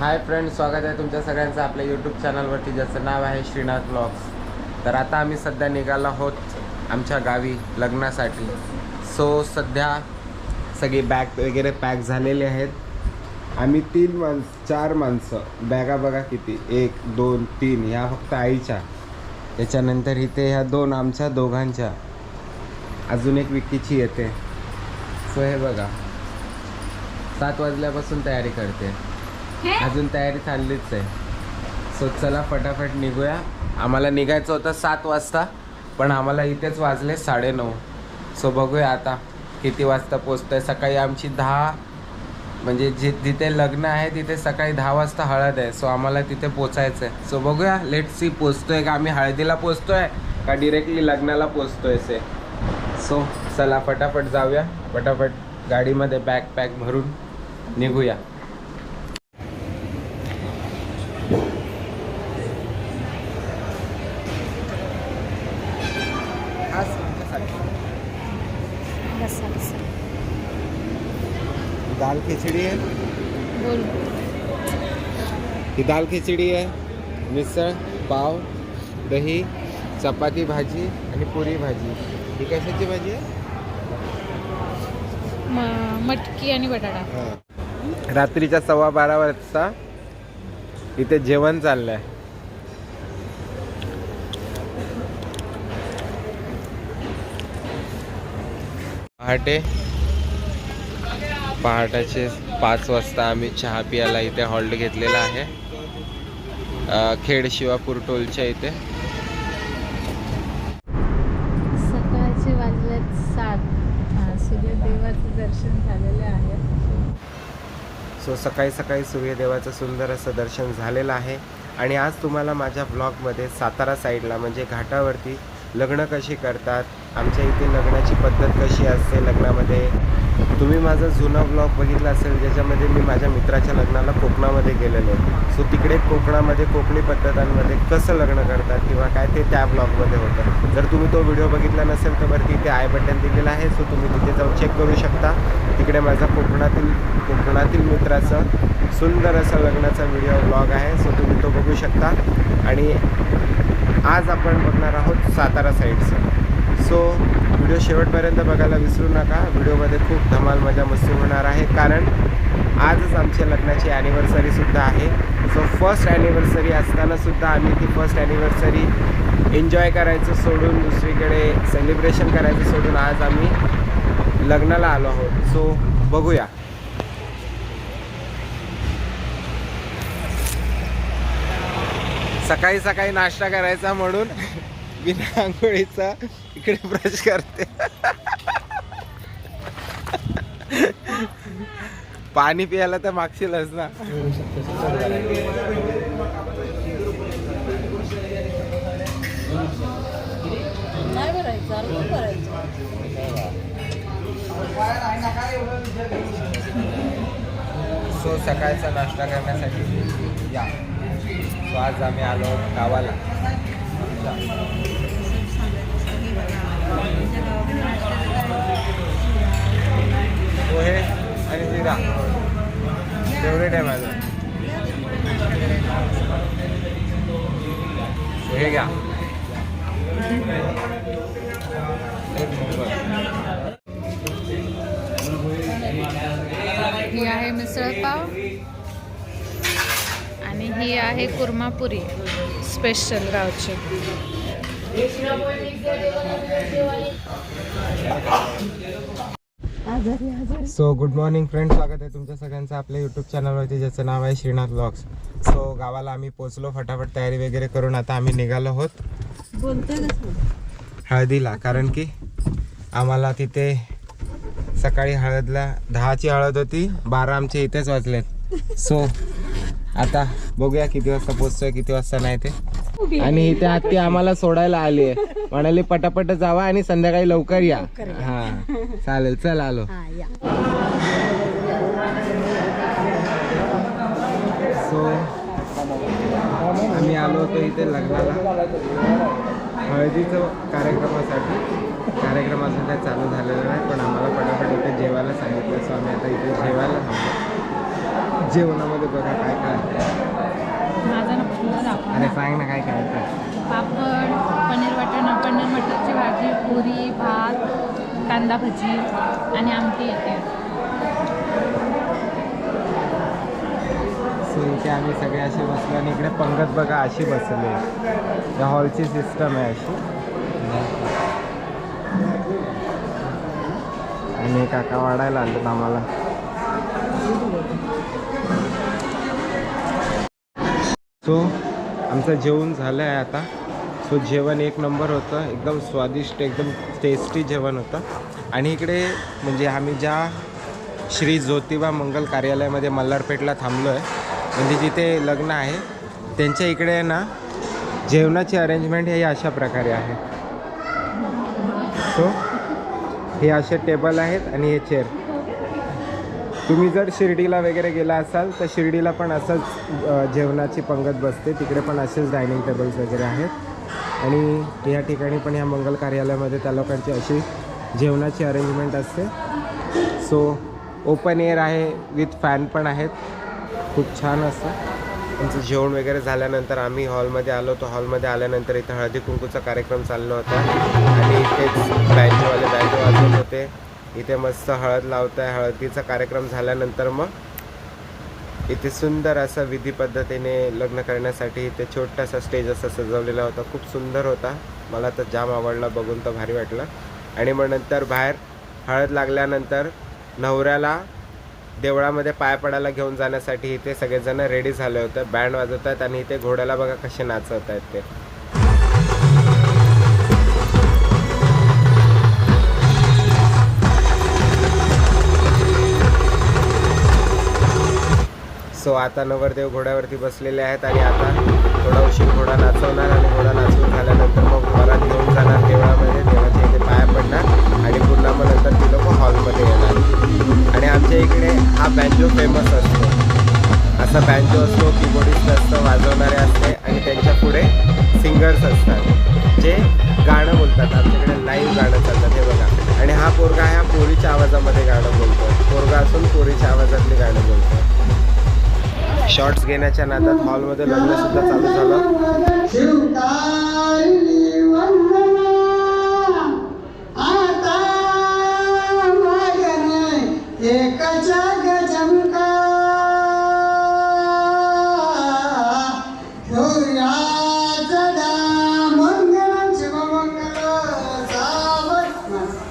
Hi friend स्वागत आहे तुमच्या सगळ्यांचं आपल्या यूट्यूब चॅनलवरती ज्याचं नाव आहे श्रीनाथ ब्लॉग्स तर आता आम्ही सध्या निघालो आहोत आमच्या गावी लग्नासाठी. सो सध्या सगळी बॅग वगैरे पॅक झालेले आहेत. आम्ही तीन माणसं चार माणसं. बॅगा बघा किती. एक दोन तीन. ह्या फक्त आईच्या. त्याच्यानंतर इथे ह्या दोन आमच्या दोघांच्या. अजून एक विकीची येते. सो हे बघा. सात वाजल्यापासून तयारी करते. अजून तयारी चाललीच आहे. सो चला फटाफट निघूया. आम्हाला निघायचं होतं सात वाजता पण आम्हाला इथेच वाजले साडेनऊ. सो बघूया आता किती वाजता पोचतोय. सकाळी आमची दहा म्हणजे जि जिथे लग्न आहे तिथे सकाळी दहा वाजता हळद आहे. सो आम्हाला तिथे पोचायचं आहे सो बघूया. लेट सी पोचतोय का? आम्ही हळदीला पोचतोय का डिरेक्टली लग्नाला पोचतोय से? सो चला फटाफट जाऊया. फटाफट गाडीमध्ये बॅग पॅक भरून निघूया बसा बसा दाल खिचडी आहे बोल। ही दाल खिचडी आहे मिसळ पाव दही चपाती भाजी आणि पुरी भाजी. ही कशाची भाजी आहे? मटकी आणि बटाटा. रात्रीच्या सव्वा बारा वाजता इथे जेवण चाललंय. पहाटे पहाटाचे पाच वाजता आम्ही चहा पियाला इथे हॉल्ट घेतलेला आहे. खेड शिवापूर टोलच्या इथे. सकाळचे वाजलेत सात. सूर्यदेवाचं दर्शन झालेलं आहे. सो सकाळी सकाळी सूर्यदेवाचं सुंदर असं दर्शन झालेलं आहे. आणि आज तुम्हाला माझ्या ब्लॉगमध्ये सातारा साईडला म्हणजे घाटावरती लग्न कशी करतात आमच्या इथे लग्नाची पद्धत कशी असते लग्नामध्ये तुम्ही माझा जुना ब्लॉग बघितला असेल ज्याच्यामध्ये मी माझ्या मित्राच्या लग्नाला कोकणामध्ये गेलेलो. सो तिकडे कोकणामध्ये कोकणी पद्धतांमध्ये कसं लग्न करतात किंवा काय ते त्या ब्लॉगमध्ये होतं. जर तुम्ही तो व्हिडिओ बघितला नसेल तर बरं तिथे आय बटन दिलेलं आहे. सो तुम्ही तिथे जाऊन चेक करू शकता. तिकडे माझा कोकणातील कोकणातील मित्राचं सुंदर असा लग्नाचा व्हिडिओ ब्लॉग आहे. सो तुम्ही तो बघू शकता. आणि आज आपण बघणार आहोत सातारा साईडचं सा। सो व्हिडिओ शेवटपर्यंत बघायला विसरू नका. व्हिडिओमध्ये खूप धमाल मजा मस्ती होणार आहे. कारण आजच आमच्या लग्नाची ॲनिव्हर्सरीसुद्धा आहे. सो फर्स्ट ॲनिव्हर्सरी असतानासुद्धा आम्ही ती फर्स्ट ॲनिव्हर्सरी एन्जॉय करायचं सोडून दुसरीकडे सेलिब्रेशन करायचं सोडून आज आम्ही लग्नाला आलो आहोत. सो बघूया. सकाळी सकाळी नाश्ता करायचा म्हणून बिना आंघोळीचा इकडे ब्रश करते. पाणी प्यायला तर मागशीलच ना. सो सकाळचा नाश्ता करण्यासाठी या. सो आज आम्ही आलो गावाला. पोहे आणि जिरा फेवरेट आहे माझं आणि ही आहे कुर्मापुरी स्पेशल गावची. सो गुड मॉर्निंग फ्रेंड स्वागत आहे तुमच्या सगळ्यांचं आपल्या यूट्यूब चॅनलवरती ज्याचं नाव आहे श्रीनाथ ब्लॉग्स सो गावाला आम्ही पोचलो फटाफट तयारी वगैरे करून आता आम्ही निघालो आहोत. हळदीला कारण की आम्हाला तिथे सकाळी हळदला दहाची हळद होती बारा आमच्या इथेच वाचलेत. सो आता बघूया किती वाजता पोचतोय किती वाजता नाही ते. आणि इथे आत्ती आम्हाला सोडायला आली आहे. म्हणाली पटापट जावा आणि संध्याकाळी लवकर या. हा. चालेल चल आलो. सो आम्ही आलो होतो इथे लग्नाला. हळदीचं कार्यक्रमासाठी. कार्यक्रम अजून काय चालू झालेला नाही पण आम्हाला पटापट इथे जेवायला सांगितलं. सो आम्ही आता इथे जेवायला थांबलो. जेवणामध्ये बघा काय काय. माझा ना दाखव अरे सांग ना काय काय. पापड पनीर वाटाणा पनीर मटरची भाजी पुरी भात कांदा भजी आणि आमटी येते. आम्ही सगळे असे बसलो आणि इकडे पंगत बघा अशी बसली. या हॉलची सिस्टम आहे अशी. आणि काका वाढायला आलेत आम्हाला. सो आमचं जेवण झालं आहे आता. सो जेवण एक नंबर होतं. एकदम स्वादिष्ट एकदम टेस्टी जेवण होतं. आणि इकडे म्हणजे आम्ही ज्या श्री ज्योतिबा मंगल कार्यालयामध्ये मल्हारपेठला थांबलो आहे म्हणजे जिथे लग्न आहे त्यांच्या इकडे आहे ना जेवणाची अरेंजमेंट हे अशा प्रकारे आहे. सो हे असे टेबल आहेत आणि हे चेअर तुम्ही जर शिर्डीला वगैरे गेला असाल तर शिर्डीला पण असंच जेवणाची पंगत बसते. तिकडे पण असेच डायनिंग टेबल्स वगैरे आहेत. आणि या ठिकाणी पण या मंगल कार्यालयामध्ये त्या लोकांची अशी जेवणाची अरेंजमेंट असते. सो ओपन एअर आहे विथ फॅन पण आहेत. खूप छान असतं. आमचं जेवण वगैरे झाल्यानंतर आम्ही हॉलमध्ये आलो. तो हॉलमध्ये आल्यानंतर इथं हळदी कुंकूचा कार्यक्रम चालला होता. आणि इथेच बँजवाले बँजो वाजवत होते. इथे मस्त हळद लावत आहे हळदीचा कार्यक्रम झाल्यानंतर मग इथे सुंदर असं विधी पद्धतीने लग्न करण्यासाठी इथे छोटासा स्टेज असा सजवलेला होता. खूप सुंदर होता. मला तर जाम आवडला बघून तर भारी वाटलं. आणि मग नंतर बाहेर हळद लागल्यानंतर नवऱ्याला देवळामध्ये पाय पडायला घेऊन जाण्यासाठी इथे सगळेजण रेडी झाले होते. बँड वाजवत आहेत आणि इथे घोड्याला बघा कसे नाचवत आहेत ते. सो आता नवरदेव घोड्यावरती बसलेले आहेत आणि आता थोडा उशीर घोडा नाचवणार आणि घोडा नाचवून झाल्यानंतर मग घरात घेऊन जाणार देवळामध्ये. देवाच्या इथे पाया पडणार आणि पुन्हा मग नंतर ती लोक हॉलमध्ये येणार. आणि आमच्या इकडे हा बँजो फेमस असतो. असा बँजो असतो कीबोर्डिस्ट असतो वाजवणारे असते आणि त्यांच्या पुढे सिंगर्स असतात जे गाणं बोलतात. आमच्याकडे लाईव्ह गाणं चालतात हे बघा. आणि हा पोरगा ह्या पोरीच्या आवाजामध्ये गाणं बोलतो पोरगा असून पोरीच्या आवाजातले गाणं बोलतो शॉर्ट्स घेण्याच्या नादात हॉलमध्ये लग्न सुद्धा चालू झालं.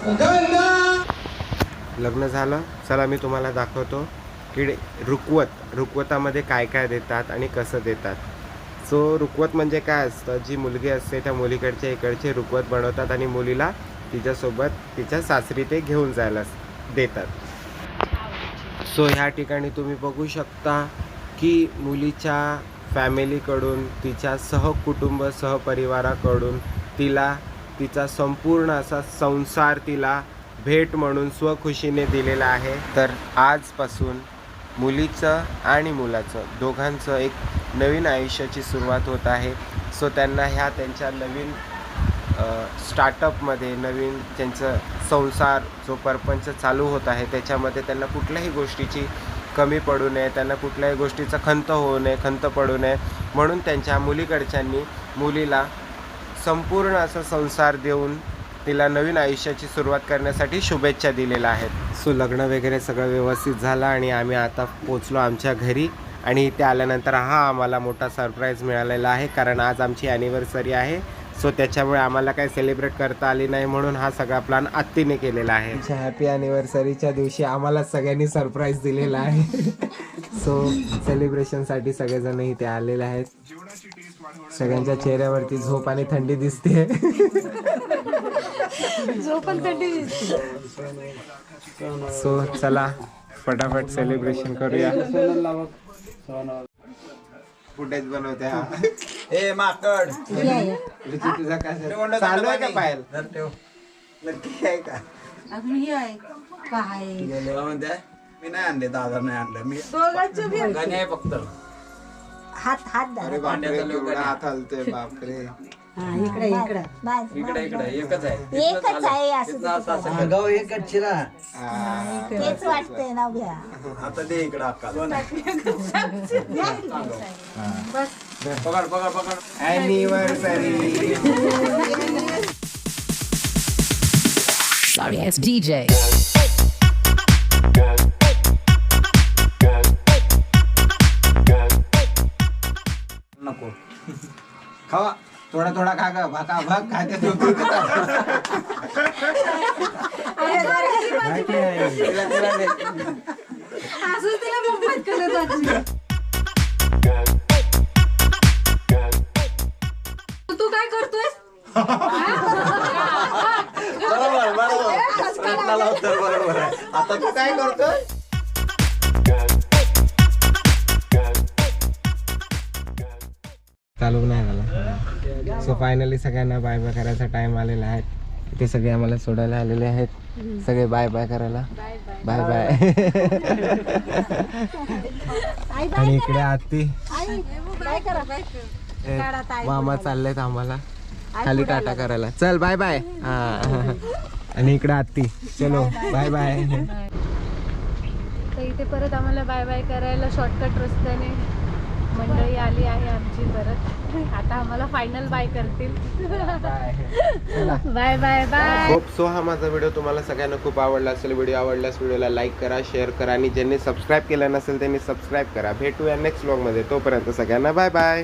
आता लग्न झालं. चला मी तुम्हाला दाखवतो. की रुकवत रुकवतामध्ये काय काय देतात आणि कसं देतात. सो रुकवत म्हणजे काय असतं? जी मुलगी असते त्या मुलीकडच्या इकडचे रुकवत बनवतात आणि मुलीला तिच्यासोबत तिच्या सासरी ते घेऊन जायला देतात. सो ह्या ठिकाणी तुम्ही बघू शकता की मुलीच्या फॅमिलीकडून तिच्या सहकुटुंब सहपरिवाराकडून तिला तिचा संपूर्ण असा संसार तिला भेट म्हणून स्वखुशीने दिलेला आहे. तर आजपासून मुलीचं आणि मुलाचं दोघांचं एक नवीन आयुष्याची सुरुवात होत आहे. सो त्यांना ह्या त्यांच्या नवीन स्टार्टअपमध्ये नवीन त्यांचं संसार जो परपंच चालू होत आहे त्याच्यामध्ये त्यांना कुठल्याही गोष्टीची कमी पडू नये त्यांना कुठल्याही गोष्टीचा खंत होऊ नये खंत पडू नये. म्हणून त्यांच्या मुलीकडच्यांनी मुलीला संपूर्ण असा संसार देऊन तिला नवीन आयुष्याची सुरुवात करण्यासाठी शुभेच्छा दिलेल्या आहेत. सो लग्न वगैरे सगळं व्यवस्थित झालं आणि आम्ही आता पोचलो आमच्या घरी आणि इथे आल्यानंतर हा आम्हाला मोठा सरप्राईज मिळालेला आहे कारण आज आमची ॲनिव्हर्सरी आहे. सो त्याच्यामुळे आम्हाला काही सेलिब्रेट करता आली नाही म्हणून हा सगळा प्लॅन आत्तीने केलेला आहे. हॅपी ॲनिव्हर्सरीच्या दिवशी आम्हाला सगळ्यांनी सरप्राईज दिलेला आहे. सो सेलिब्रेशनसाठी सगळेजण इथे आलेले आहेत. सगळ्यांच्या चेहऱ्यावरती झोप आणि थंडी दिसते. सो चला फटाफट सेलिब्रेशन करूया. फुटेज बनवते हा ए माकड. तुझा काय चालू आहे का पायल? नक्की आहे का? अजून हे आहे. काय? मी नाही आणले दादा नाही आणलं. मी हात हात धरा. अरे बापरे केवढा हात हलतोय बापरे. हा इकडे इकडे. इकडे इकडे एकच आहे. एकच आहे असं गाव एकच शिरा. तेच वाटतंय ना घ्या आता दे इकडे अक्का पकड पकड पकड. Anniversary Sorry, it's DJ. नको. खावा. थोडा थोडा खा ग भाका भाग खाते तू. तिला- तिला दे. तू काय करतोय बरोबर बरोबर. प्रश्नाला उत्तर बरोबर आहे. आता तू काय करतोय चालू नाही झाला. सो फायनली सगळ्यांना बाय बाय करायचा टाइम आलेला आहे. ते सगळे आम्हाला सोडायला आलेले आहेत. सगळे बाय बाय करायला बाय बाय आणि इकडे आत्ती. मामा चाललेत आम्हाला. खाली टाटा करायला. चल बाय बाय हा. आणि इकडे आत्ती. चलो बाय बाय तर इथे परत आम्हाला बाय बाय करायला शॉर्टकट रस्त्याने. मंडळी आली आहे आमची परत. आता आम्हाला फायनल बाय करतील. Bye bye bye hope so हा माझा व्हिडिओ तुम्हाला सगळ्यांना खूप आवडला असेल व्हिडिओ आवडल्यास व्हिडिओला लाईक करा शेअर करा आणि ज्यांनी सबस्क्राईब केलं नसेल त्यांनी सबस्क्राईब करा. भेटूया नेक्स्ट ब्लॉगमध्ये तोपर्यंत सगळ्यांना बाय बाय